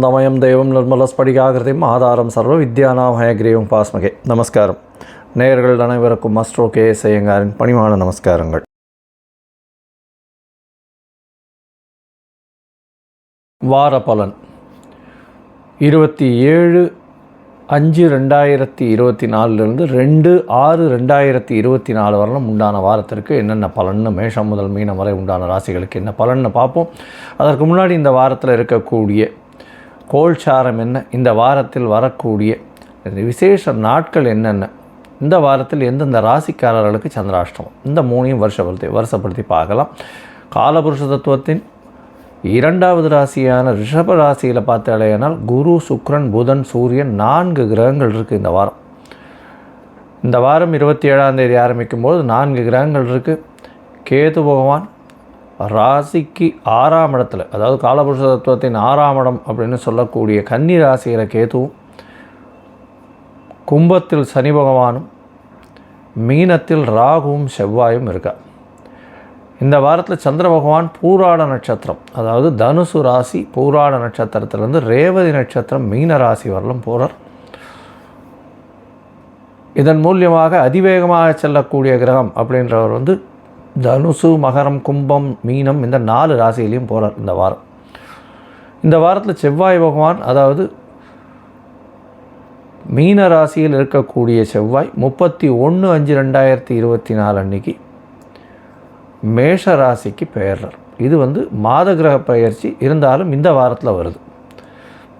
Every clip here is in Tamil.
ஞானானந்தமயம் தெய்வம் நிர்மலஸ்படிகாகிருதிம் ஆதாரம் சர்வ வித்யானாமயகிரீவம் பாஸ்மகே. நமஸ்காரம். நேயர்கள் அனைவருக்கும் அஸ்ட்ரோ கே எஸ் ஐயங்காரின் பணிவான நமஸ்காரங்கள். வார பலன். இருபத்தி ஏழு அஞ்சு ரெண்டாயிரத்தி இருபத்தி நாலுலேருந்து ரெண்டு ஆறு ரெண்டாயிரத்தி இருபத்தி நாலு வரலும் உண்டான வாரத்திற்கு என்னென்ன பலன்னு மேஷம் முதல் மீனம் வரை உண்டான ராசிகளுக்கு என்ன பலன்னு பார்ப்போம். அதற்கு முன்னாடி இந்த வாரத்தில் இருக்கக்கூடிய கோல்சாரம் என்ன? இந்த வாரத்தில் வரக்கூடிய விசேஷ நாட்கள் என்னென்ன? இந்த வாரத்தில் எந்தெந்த ராசிக்காரர்களுக்கு சந்திராஷ்டமம்? இந்த மூணையும் வருஷப்படுத்தி வருஷப்படுத்தி பார்க்கலாம். காலபுருஷ தத்துவத்தின் இரண்டாவது ராசியான ரிஷப ராசியில் பார்த்தாலேனால் குரு சுக்ரன் புதன் சூரியன் நான்கு கிரகங்கள் இருக்குது இந்த வாரம். இந்த வாரம் இருபத்தி ஏழாம் தேதி ஆரம்பிக்கும் போது நான்கு கிரகங்கள் இருக்குது கேது பகவான் ராசிக்கு ஆறாம் இடத்துல அதாவது காலபுருஷ தத்துவத்தின் ஆறாம் இடம் அப்படின்னு சொல்லக்கூடிய கன்னி ராசியில் கேதுவும் கும்பத்தில் சனி பகவானும் மீனத்தில் ராகுவும் செவ்வாயும் இருக்கா. இந்த வாரத்தில் சந்திர பகவான் பூராட நட்சத்திரம் அதாவது தனுசு ராசி பூராட நட்சத்திரத்திலேருந்து ரேவதி நட்சத்திரம் மீன ராசி வரலும் போகிறார் இதன் மூலியமாக அதிவேகமாக செல்லக்கூடிய கிரகம் அப்படின்றவர் வந்து தனுசு மகரம் கும்பம் மீனம் இந்த நாலு ராசியிலையும் போகிறார் இந்த வாரம். இந்த வாரத்தில் செவ்வாய் பகவான் அதாவது மீன ராசியில் இருக்கக்கூடிய செவ்வாய் முப்பத்தி ஒன்று அஞ்சு ரெண்டாயிரத்தி இருபத்தி நாலு அன்னைக்கு மேஷ ராசிக்கு பெயர்றார். இது வந்து மாத கிரக பயிற்சி இருந்தாலும் இந்த வாரத்தில் வருது.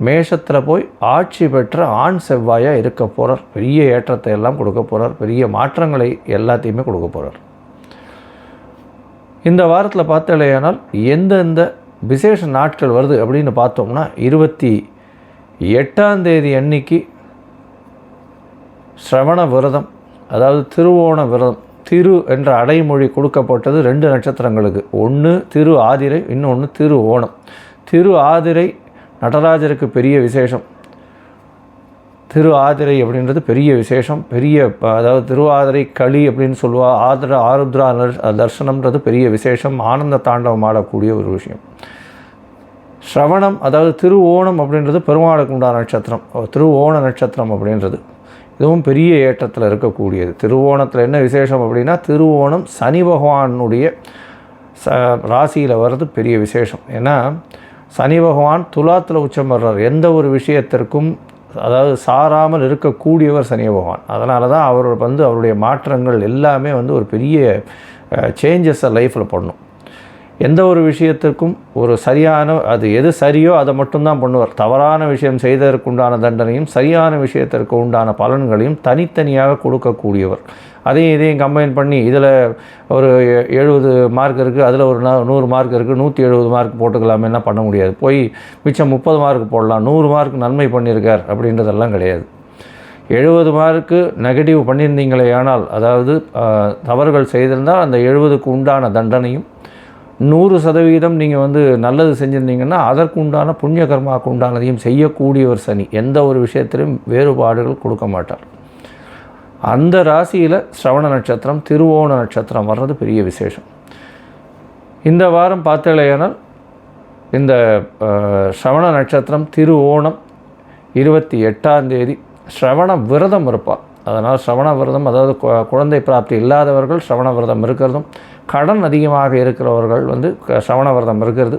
மேஷத்தில் போய் ஆட்சி பெற்ற ஆண் செவ்வாயாக இருக்க போகிறார் பெரிய ஏற்றத்தை எல்லாம் கொடுக்க போகிறார் பெரிய மாற்றங்களை எல்லாத்தையுமே கொடுக்க போகிறார் இந்த வாரத்தில் பார்த்தாலேயானால் எந்தெந்த விசேஷ நாட்கள் வருது அப்படின்னு பார்த்தோம்னா இருபத்தி எட்டாம் தேதி அன்னைக்கு ஸ்ரவண விரதம் அதாவது திருவோண விரதம் திரு என்ற அடைமொழி கொடுக்கப்பட்டது ரெண்டு நட்சத்திரங்களுக்கு. ஒன்று திரு ஆதிரை இன்னொன்று திரு ஓணம். திரு ஆதிரை நடராஜருக்கு பெரிய விசேஷம். திரு ஆதிரை அப்படின்றது பெரிய விசேஷம். பெரிய அதாவது திருவாதிரை களி அப்படின்னு சொல்லுவா ஆதிர ஆருத்ரா தர்சனம்ன்றது பெரிய விசேஷம். ஆனந்த தாண்டவம் ஆடக்கூடிய ஒரு விஷயம். ஸ்ரவணம் அதாவது திரு ஓணம் அப்படின்றது பெருமாளுக்கு உண்டான நட்சத்திரம். திரு ஓண நட்சத்திரம் அப்படின்றது. இதுவும் பெரிய ஏற்றத்தில் இருக்கக்கூடியது. திருவோணத்தில் என்ன விசேஷம் அப்படின்னா திருவோணம் சனி பகவானுடைய ச ராசியில் வர்றது பெரிய விசேஷம். ஏன்னா சனி பகவான் துலாத்தில் உச்சம் வர்றார். எந்த ஒரு விஷயத்திற்கும் அதாவது சாராமல் இருக்கக்கூடியவர் சனி பகவான். அதனால தான் அவர் வந்து அவருடைய மாற்றங்கள் எல்லாமே வந்து ஒரு பெரிய சேஞ்சஸை லைஃப்பில் பண்ணும். எந்த ஒரு விஷயத்திற்கும் ஒரு சரியான அது எது சரியோ அதை மட்டும்தான் பண்ணுவார். தவறான விஷயம் செய்ததற்குண்டான தண்டனையும் சரியான விஷயத்திற்கு உண்டான பலன்களையும் தனித்தனியாக கொடுக்கக்கூடியவர். அதையும் இதையும் கம்பைன் பண்ணி இதில் ஒரு எழுபது மார்க் இருக்குது அதில் ஒரு நூறு மார்க் இருக்குது நூற்றி எழுபது மார்க் போட்டுக்கலாமே என்ன பண்ண முடியாது. போய் மிச்சம் முப்பது மார்க் போடலாம். நூறு மார்க் நன்மை பண்ணியிருக்கார் அப்படின்றதெல்லாம் கிடையாது. எழுபது மார்க்கு நெகட்டிவ் பண்ணியிருந்தீங்களே ஆனால் அதாவது தவறுகள் செய்திருந்தால் அந்த எழுபதுக்கு உண்டான தண்டனையும் நூறு சதவீதம் நீங்கள் வந்து நல்லது செஞ்சுருந்தீங்கன்னா அதற்கு உண்டான புண்ணிய கர்மாவுக்கு உண்டானதையும் செய்யக்கூடியவர் சனி. எந்த ஒரு விஷயத்திலும் வேறுபாடுகள் கொடுக்க மாட்டார். அந்த ராசியில் ஸ்ரவண நட்சத்திரம் திருவோண நட்சத்திரம் வர்றது பெரிய விசேஷம். இந்த வாரம் பார்த்தலையானால் இந்த ஸ்ரவண நட்சத்திரம் திருவோணம் இருபத்தி எட்டாம் தேதி ஸ்ரவண விரதம் இருப்பார் அதனால் ஸ்ரவண விரதம் அதாவது குழந்தை பிராப்தி இல்லாதவர்கள் ஸ்ரவண விரதம் இருக்கிறதும் கடன் அதிகமாக இருக்கிறவர்கள் வந்து ஸ்ரவண விரதம் இருக்கிறது.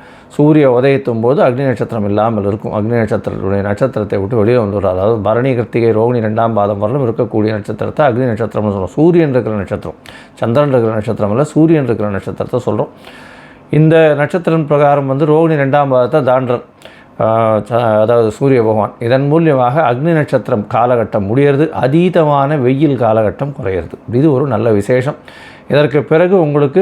சூரிய உதயத்தும் போது அக்னி நட்சத்திரம் இல்லாமல் இருக்கும். அக்னி நட்சத்திரத்துடைய நட்சத்திரத்தை விட்டு வெளியே வந்துடும் அதாவது பரணி கிருத்திகை ரோகிணி ரெண்டாம் பாதம் வரலும் இருக்கக்கூடிய நட்சத்திரத்தை அக்னி நட்சத்திரம்னு சொல்கிறோம் சூரியன் இருக்கிற நட்சத்திரம் சந்திரன் இருக்கிற நட்சத்திரம் இல்லை சூரியன் இருக்கிற நட்சத்திரத்தை சொல்கிறோம் இந்த நட்சத்திரம் பிரகாரம் வந்து ரோகிணி ரெண்டாம் பாதத்தை தாண்டர் அதாவது சூரிய பகவான். இதன் மூலியமாக அக்னி நட்சத்திரம் காலகட்டம் முடியறது. அதீதமான வெயில் காலகட்டம் குறையிறது. இது ஒரு நல்ல விசேஷம். இதற்கு பிறகு உங்களுக்கு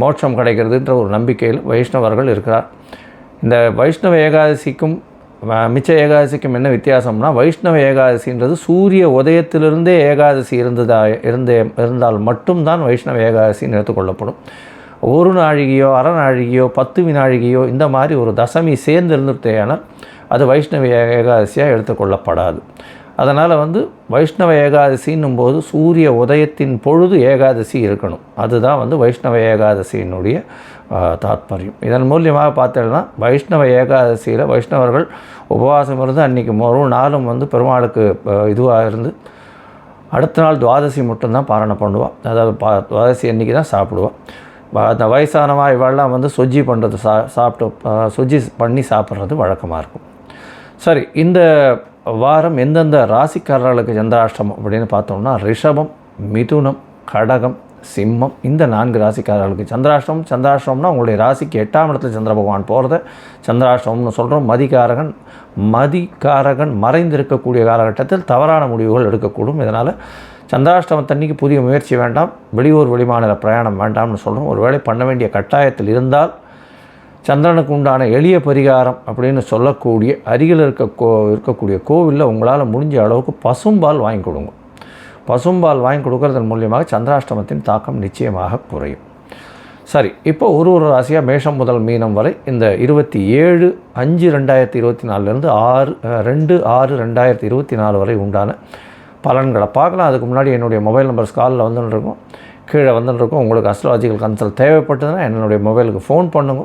மோட்சம் கிடைக்கிறதுன்ற ஒரு நம்பிக்கையில் வைஷ்ணவர்கள் இருக்கிறார். இந்த வைஷ்ணவ ஏகாதசிக்கும் மிச்ச ஏகாதசிக்கும் என்ன வித்தியாசம்னா வைஷ்ணவ ஏகாதசின்றது சூரிய உதயத்திலிருந்தே ஏகாதசி இருந்ததா இருந்தே இருந்தால் மட்டும்தான் வைஷ்ணவ ஏகாதசின்னு எடுத்துக்கொள்ளப்படும். ஒரு நாழிகையோ அரை நாழிகையோ பத்து வினாழிகையோ இந்த மாதிரி ஒரு தசமி சேர்ந்து இருந்துட்டேயானால் அது வைஷ்ணவ ஏகாதசியாக எடுத்துக்கொள்ளப்படாது. அதனால் வந்து வைஷ்ணவ ஏகாதசின்னும் போது சூரிய உதயத்தின் பொழுது ஏகாதசி இருக்கணும். அதுதான் வந்து வைஷ்ணவ ஏகாதசியினுடைய தாத்பரியம். இதன் மூலியமாக பார்த்தோம்னா வைஷ்ணவ ஏகாதசியில் வைஷ்ணவர்கள் உபவாசம் இருந்து அன்றைக்கி ஒரு நாளும் வந்து பெருமாளுக்கு இதுவாக இருந்து அடுத்த நாள் துவாதசி மட்டும்தான் பாரணை பண்ணுவாள் அதாவது பா துவாதசி அன்றைக்கி தான் சாப்பிடுவாள் வ- அந்த வயசானவா இவெல்லாம் வந்து சொஜ்ஜி பண்ணுறது சா சாப்பிட்டு சுஜ்ஜி சொஜ்ஜி பண்ணி சாப்பிட்றது வழக்கமாக இருக்கும். சரி இந்த வாரம் எந்தெந்த ராசிக்காரர்களுக்கு சந்திராஷ்டமம் அப்படின்னு பார்த்தோம்னா ரிஷபம் மிதுனம் கடகம் சிம்மம் இந்த நான்கு ராசிக்காரர்களுக்கு சந்திராஷ்டமம். சந்திராஷ்டமம்னா உங்களுடைய ராசிக்கு எட்டாம் இடத்துல சந்திர பகவான் போகிறத சந்திராஷ்டமம்னு சொல்கிறோம் மதிகாரகன். மதிகாரகன் மறைந்திருக்கக்கூடிய காலகட்டத்தில் தவறான முடிவுகள் எடுக்கக்கூடும். இதனால் சந்திராஷ்டமத்தன்னைக்கு புதிய முயற்சி வேண்டாம். வெளியூர் வெளிமாநில பிரயாணம் வேண்டாம்னு சொல்கிறோம் ஒருவேளை பண்ண வேண்டிய கட்டாயத்தில் இருந்தால் சந்திரனுக்கு உண்டான எளிய பரிகாரம் அப்படின்னு சொல்லக்கூடிய அருகில் இருக்க கோ இருக்கக்கூடிய கோவிலில் உங்களால் முடிஞ்ச அளவுக்கு பசும்பால் வாங்கி கொடுங்க. பசும்பால் வாங்கி கொடுக்கறதன் மூலியமாக சந்திராஷ்டமத்தின் தாக்கம் நிச்சயமாக குறையும். சரி இப்போ ஒரு ஒரு ராசியாக மேஷம் முதல் மீனம் வரை இந்த இருபத்தி ஏழு அஞ்சு ரெண்டாயிரத்தி இருபத்தி நாலுலேருந்து ஆறு ரெண்டு ஆறு ரெண்டாயிரத்தி இருபத்தி நாலு வரை உண்டான பலன்களை பார்க்கலாம். அதுக்கு முன்னாடி என்னுடைய மொபைல் நம்பர் காலில் வந்துன்னு இருக்கும் கீழே வந்துட்டுருக்கோம் இருக்கும் உங்களுக்கு அஸ்ட்ராலஜிக்கல் கன்சல்ட் தேவைப்பட்டதுன்னா என்னுடைய மொபைலுக்கு ஃபோன் பண்ணுங்க.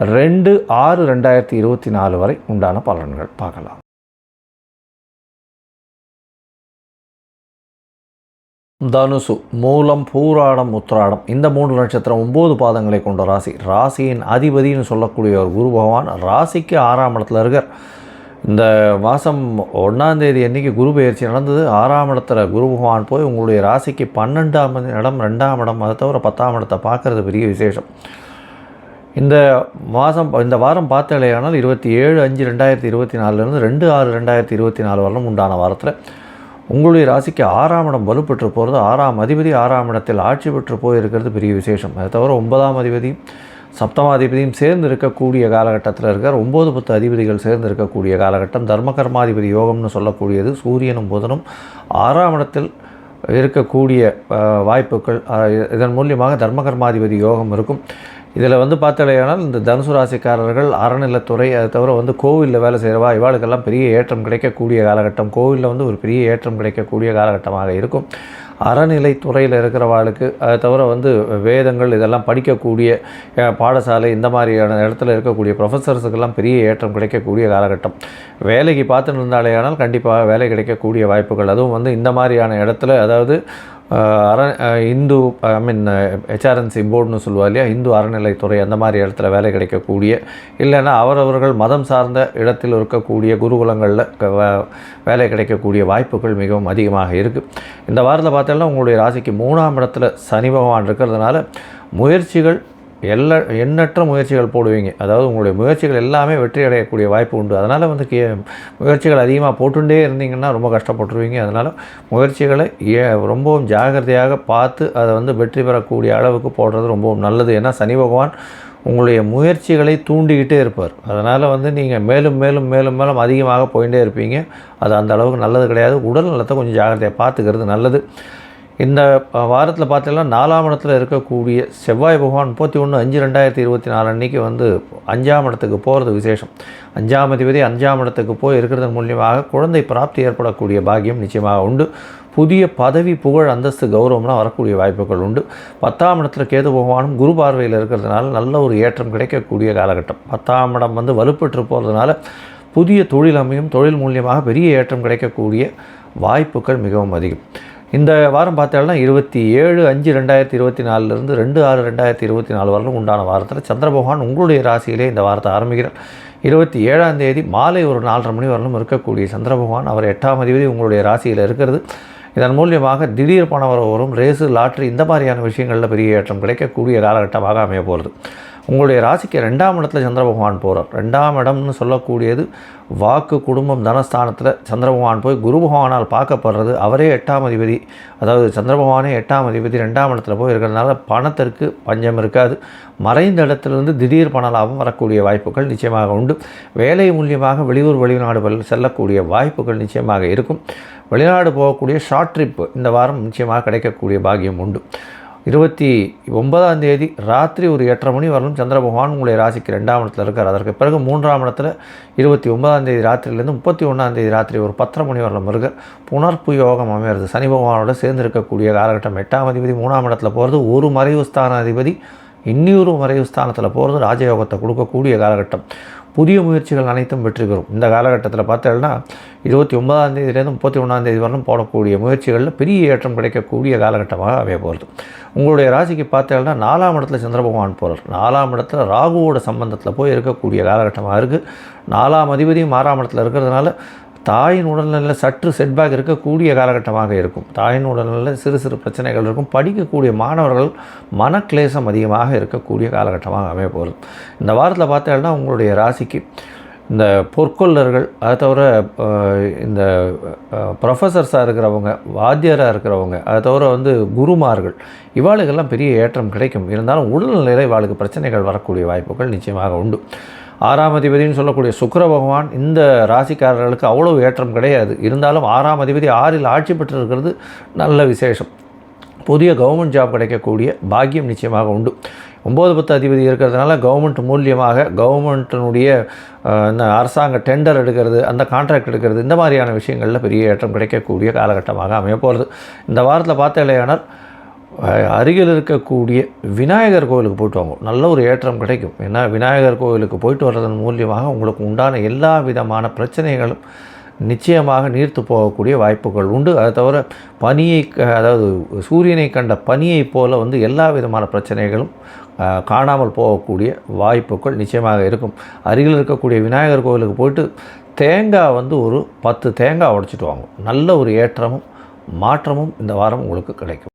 ரெண்டு ஆறு ரெண்டாயிரத்தி இருபத்தி நாலு வரை உண்டான பலன்கள் பார்க்கலாம். தனுசு மூலம் பூராடம் உத்திராடம் இந்த மூன்று நட்சத்திரம் ஒம்பது பாதங்களை கொண்ட ராசி. ராசியின் அதிபதினு சொல்லக்கூடிய ஒரு குரு பகவான் ராசிக்கு ஆறாம் இடத்துல இருக்கார். இந்த மாதம் ஒன்றாம் தேதி அன்னைக்கு குரு பயிற்சி நடந்தது. ஆறாம் இடத்துல குரு பகவான் போய் உங்களுடைய ராசிக்கு பன்னெண்டாம் இடம் ரெண்டாம் இடம் அதை தவிர பத்தாம் இடத்தை பார்க்குறது பெரிய விசேஷம். இந்த மாதம் இந்த வாரம் பார்த்தாலேயானால் இருபத்தி ஏழு அஞ்சு ரெண்டாயிரத்தி இருபத்தி நாலுலேருந்து ரெண்டு ஆறு ரெண்டாயிரத்தி இருபத்தி நாலு வரலும் உண்டான வாரத்தில் உங்களுடைய ராசிக்கு ஆறாம் இடம் வலுப்பெற்று போகிறது ஆறாம் அதிபதி ஆறாம் இடத்தில் ஆட்சி பெற்று போயிருக்கிறது பெரிய விசேஷம். அதை தவிர ஒன்பதாம் அதிபதியும் சப்தமாதிபதியும் சேர்ந்து இருக்கக்கூடிய காலகட்டத்தில் இருக்கார். ஒம்பது பத்து அதிபதிகள் சேர்ந்து இருக்கக்கூடிய காலகட்டம். தர்மகர்மாதிபதி யோகம்னு சொல்லக்கூடியது சூரியனும் புதனும் ஆறாம் இடத்தில் இருக்கக்கூடிய வாய்ப்புகள் இதன் மூலியமாக தர்மகர்மாதிபதி யோகம் இருக்கும். இதில் வந்து பார்த்தாலேயானால் இந்த தனுசு ராசிக்காரர்கள் அறநிலைத்துறை அதை தவிர வந்து கோவிலில் வேலை செய்கிறவா இவாளுக்கெல்லாம் பெரிய ஏற்றம் கிடைக்கக்கூடிய காலகட்டம். கோவிலில் வந்து ஒரு பெரிய ஏற்றம் கிடைக்கக்கூடிய காலகட்டமாக இருக்கும். அறநிலை துறையில் இருக்கிறவாளுக்கு அதை தவிர வந்து வேதங்கள் இதெல்லாம் படிக்கக்கூடிய பாடசாலை இந்த மாதிரியான இடத்துல இருக்கக்கூடிய ப்ரொஃபஸர்ஸுக்கெல்லாம் பெரிய ஏற்றம் கிடைக்கக்கூடிய காலகட்டம். வேலைக்கு பார்த்துட்டு இருந்தாலேயானால் கண்டிப்பாக வேலை கிடைக்கக்கூடிய வாய்ப்புகள். அதுவும் வந்து இந்த மாதிரியான இடத்துல அதாவது அற இந்து ஐ மீன் ஹெச்ஆர்என்சி போர்டுன்னு சொல்லுவா இல்லையா? இந்து அறநிலைத்துறை அந்த மாதிரி இடத்துல வேலை கிடைக்கக்கூடிய இல்லைன்னா அவரவர்கள் மதம் சார்ந்த இடத்தில் இருக்கக்கூடிய குருகுலங்களில் வேலை கிடைக்கக்கூடிய வாய்ப்புகள் மிகவும் அதிகமாக இருக்குது இந்த வாரத்தில் பார்த்தோம்னா உங்களுடைய ராசிக்கு மூணாம் இடத்துல சனி பகவான் இருக்கிறதுனால முயற்சிகள் எல்லா எண்ணற்ற முயற்சிகள் போடுவீங்க. அதாவது உங்களுடைய முயற்சிகள் எல்லாமே வெற்றி அடையக்கூடிய வாய்ப்பு உண்டு. அதனால் வந்து கே முயற்சிகள் அதிகமாக போட்டுட்டே இருந்தீங்கன்னா ரொம்ப கஷ்டப்பட்டுருவீங்க. அதனால் முயற்சிகளை ஏ ரொம்பவும் ஜாகிரதையாக பார்த்து அதை வந்து வெற்றி பெறக்கூடிய அளவுக்கு போடுறது ரொம்பவும் நல்லது. ஏன்னா சனி பகவான் உங்களுடைய முயற்சிகளை தூண்டிக்கிட்டே இருப்பார். அதனால் வந்து நீங்கள் மேலும் மேலும் மேலும் மேலும் அதிகமாக போயிட்டே இருப்பீங்க. அது அந்த அளவுக்கு நல்லது கிடையாது. உடல் நலத்தை கொஞ்சம் ஜாகிரதையாக பார்த்துக்கிறது நல்லது. இந்த வாரத்தில் பார்த்தீங்கன்னா நாலாம் இடத்துல இருக்கக்கூடிய செவ்வாய் பகவான் முப்பத்தி ஒன்று அஞ்சு ரெண்டாயிரத்தி இருபத்தி நாலு அன்றைக்கி வந்து அஞ்சாம் இடத்துக்கு போகிறது விசேஷம். அஞ்சாம் அதிபதி அஞ்சாம் இடத்துக்கு போய் இருக்கிறதன் மூலியமாக குழந்தை பிராப்தி ஏற்படக்கூடிய பாக்கியம் நிச்சயமாக உண்டு. புதிய பதவி புகழ் அந்தஸ்து கௌரவம்லாம் வரக்கூடிய வாய்ப்புகள் உண்டு. பத்தாம் இடத்துல கேது பகவானும் குரு பார்வையில் இருக்கிறதுனால நல்ல ஒரு ஏற்றம் கிடைக்கக்கூடிய காலகட்டம். பத்தாம் இடம் வந்து வலுப்பெற்று போகிறதுனால புதிய தொழில் அமையும். தொழில் மூலியமாக பெரிய ஏற்றம் கிடைக்கக்கூடிய வாய்ப்புகள் மிகவும் அதிகம். இந்த வாரம் பார்த்தாலும் இருபத்தி ஏழு அஞ்சு ரெண்டாயிரத்தி இருபத்தி நாலுலேருந்து ரெண்டு ஆறு ரெண்டாயிரத்தி இருபத்தி நாலு வரலும் உண்டான வாரத்தில் சந்திர பகவான் உங்களுடைய ராசியிலே இந்த வாரத்தை ஆரம்பிக்கிறார். இருபத்தி ஏழாம் தேதி மாலை ஒரு நாலரை மணி வரலும் இருக்கக்கூடிய சந்திர பகவான் அவர் எட்டாம் அதிபதி உங்களுடைய ராசியில் இருக்கிறது. இதன் மூலியமாக திடீர் பண வரவு ரேஸு லாட்ரி இந்த மாதிரியான விஷயங்களில் பெரிய ஏற்றம் கிடைக்கக்கூடிய காலகட்டமாக அமைய போகிறது. உங்களுடைய ராசிக்கு ரெண்டாம் இடத்துல சந்திர பகவான் போகிறார் ரெண்டாம் இடம்னு சொல்லக்கூடியது வாக்கு குடும்பம் தனஸ்தானத்தில் சந்திர பகவான் போய் குரு பகவானால் பார்க்கப்படுறது. அவரே எட்டாம் அதிபதி. அதாவது சந்திர பகவானே எட்டாம் அதிபதி ரெண்டாம் இடத்துல போய் இருக்கிறதுனால பணத்திற்கு பஞ்சம் இருக்காது. மறைந்த இடத்துலேருந்து திடீர் பண லாபம் வரக்கூடிய வாய்ப்புகள் நிச்சயமாக உண்டு. வேலை மூலியமாக வெளியூர் வெளிநாடுகள் செல்லக்கூடிய வாய்ப்புகள் நிச்சயமாக இருக்கும். வெளிநாடு போகக்கூடிய ஷார்ட் ட்ரிப் இந்த வாரம் நிச்சயமாக கிடைக்கக்கூடிய பாக்கியம் உண்டு. இருபத்தி ஒன்பதாம் தேதி ராத்திரி ஒரு எட்டரை மணி வரலும் சந்திர பகவான் உங்களுடைய ராசிக்கு ரெண்டாம் இடத்துல இருக்கார். அதற்கு பிறகு மூன்றாம் இடத்துல இருபத்தி ஒன்பதாம் தேதி ராத்திரிலேருந்து முப்பத்தி ஒன்றாம் தேதி ராத்திரி ஒரு பத்தரை மணி வரலும் இருக்கார் புனர்ப்பு யோகம் அமையிறது. சனி பகவானோட சேர்ந்து இருக்கக்கூடிய காலகட்டம் எட்டாம் அதிபதி மூணாம் இடத்துல போகிறது ஒரு மறைவு ஸ்தான இன்னியொரு இன்னொரு மறைவு ஸ்தானத்தில் போகிறது ராஜயோகத்தை கொடுக்கக்கூடிய காலகட்டம். புதிய முயற்சிகள் அனைத்தும் வெற்றி பெறும். இந்த காலகட்டத்தில் பார்த்தோம்னா இருபத்தி ஒன்பதாம் தேதியிலேருந்து முப்பத்தி ஒன்றாம் தேதி வரலும் போடக்கூடிய முயற்சிகளில் பெரிய ஏற்றம் கிடைக்கக்கூடிய காலகட்டமாக அமைய போகிறது உங்களுடைய ராசிக்கு பார்த்தோம்னா நாலாம் இடத்துல சந்திர பகவான் போகிறார் நாலாம் இடத்துல ராகுவோட சம்பந்தத்தில் போய் இருக்கக்கூடிய காலகட்டமாக இருக்குது நாலாம் அதிபதியும் ஆறாம் இடத்துல இருக்கிறதுனால தாயின் உடல்நிலையில் சற்று செட்பேக் இருக்கக்கூடிய காலகட்டமாக இருக்கும். தாயின் உடல்நிலையில் சிறு சிறு பிரச்சனைகள் இருக்கும். படிக்கக்கூடிய மாணவர்கள் மனக்லேசம் அதிகமாக இருக்கக்கூடிய காலகட்டமாக அமைய போகிறது இந்த வாரத்தில் பார்த்தீங்கன்னா உங்களுடைய ராசிக்கு இந்த பொற்கொள்ளர்கள் அதை தவிர இந்த ப்ரொஃபஸர்ஸாக இருக்கிறவங்க வாத்தியராக இருக்கிறவங்க அதை தவிர வந்து குருமார்கள் இவாளுக்கெல்லாம் பெரிய ஏற்றம் கிடைக்கும். இருந்தாலும் உடல்நிலையில் இவாளுக்கு பிரச்சனைகள் வரக்கூடிய வாய்ப்புகள் நிச்சயமாக உண்டு. ஆறாம் அதிபதினு சொல்லக்கூடிய சுக்கர பகவான் இந்த ராசிக்காரர்களுக்கு அவ்வளோ ஏற்றம் கிடையாது. இருந்தாலும் ஆறாம் அதிபதி ஆறில் ஆட்சி பெற்றிருக்கிறது நல்ல விசேஷம். புதிய கவர்மெண்ட் ஜாப் கிடைக்கக்கூடிய பாக்கியம் நிச்சயமாக உண்டு. ஒம்பது பத்து அதிபதி இருக்கிறதுனால கவர்மெண்ட் மூலியமாக கவர்மெண்ட்டினுடைய இந்த அரசாங்க டெண்டர் எடுக்கிறது அந்த கான்ட்ராக்ட் எடுக்கிறது இந்த மாதிரியான விஷயங்களில் பெரிய ஏற்றம் கிடைக்கக்கூடிய காலகட்டமாக அமைய போகிறது இந்த வாரத்தில் பார்த்த இல்லையானால் அருகில் இருக்கக்கூடிய விநாயகர் கோவிலுக்கு போயிட்டு வாங்க. நல்ல ஒரு ஏற்றம் கிடைக்கும். ஏன்னா விநாயகர் கோவிலுக்கு போயிட்டு வர்றதன் மூலியமாக உங்களுக்கு உண்டான எல்லா விதமான பிரச்சனைகளும் நிச்சயமாக நீர்த்து போகக்கூடிய வாய்ப்புகள் உண்டு. அதை தவிர பனியை அதாவது சூரியனை கண்ட பனியை போல் வந்து எல்லா விதமான பிரச்சனைகளும் காணாமல் போகக்கூடிய வாய்ப்புகள் நிச்சயமாக இருக்கும். அருகில் இருக்கக்கூடிய விநாயகர் கோவிலுக்கு போயிட்டு தேங்காய் வந்து ஒரு பத்து தேங்காய் உடைச்சிட்டு வாங்கும் நல்ல ஒரு ஏற்றமும் மாற்றமும் இந்த வாரம் உங்களுக்கு கிடைக்கும்.